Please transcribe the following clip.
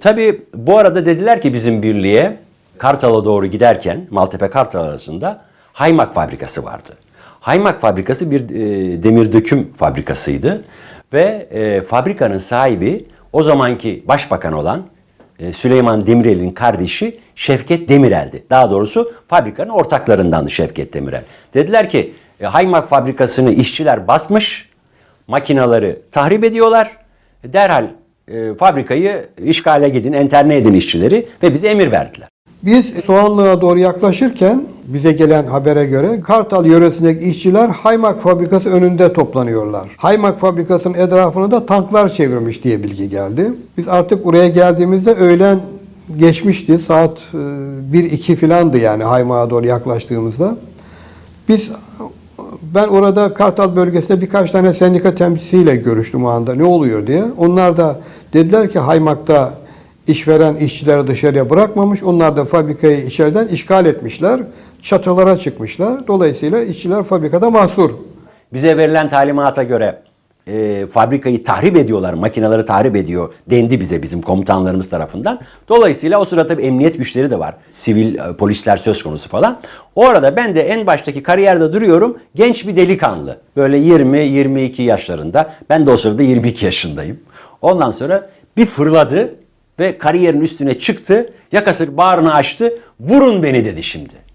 Tabii bu arada dediler ki bizim birliğe Kartal'a doğru giderken Maltepe Kartal arasında Haymak fabrikası vardı. Haymak fabrikası bir e, demir döküm fabrikasıydı ve e, fabrikanın sahibi o zamanki başbakan olan e, Süleyman Demirel'in kardeşi Şevket Demirel'di. Daha doğrusu fabrikanın ortaklarındandı Şevket Demirel. Dediler ki e, Haymak fabrikasını işçiler basmış, makinaları tahrip ediyorlar. Derhal e, fabrikayı işgale gidin, enterne edin işçileri ve bize emir verdiler. Biz Soğanlı'ya doğru yaklaşırken bize gelen habere göre Kartal yöresindeki işçiler Haymak fabrikası önünde toplanıyorlar. Haymak fabrikasının etrafını da tanklar çevirmiş diye bilgi geldi. Biz artık buraya geldiğimizde öğlen geçmişti. Saat 1-2 filandı yani Haymak'a doğru yaklaştığımızda. Biz ben orada Kartal bölgesinde birkaç tane sendika temsilcisiyle görüştüm o anda ne oluyor diye. Onlar da dediler ki Haymak'ta işveren işçileri dışarıya bırakmamış. Onlar da fabrikayı içeriden işgal etmişler. Çatılara çıkmışlar. Dolayısıyla işçiler fabrikada mahsur. Bize verilen talimata göre e, fabrikayı tahrip ediyorlar, makineleri tahrip ediyor dendi bize bizim komutanlarımız tarafından. Dolayısıyla o sırada tabii emniyet güçleri de var. Sivil e, polisler söz konusu falan. O arada ben de en baştaki kariyerde duruyorum. Genç bir delikanlı. Böyle 20-22 yaşlarında. Ben de o sırada 22 yaşındayım. Ondan sonra bir fırladı ve kariyerin üstüne çıktı. Yakası bağrını açtı. Vurun beni dedi şimdi.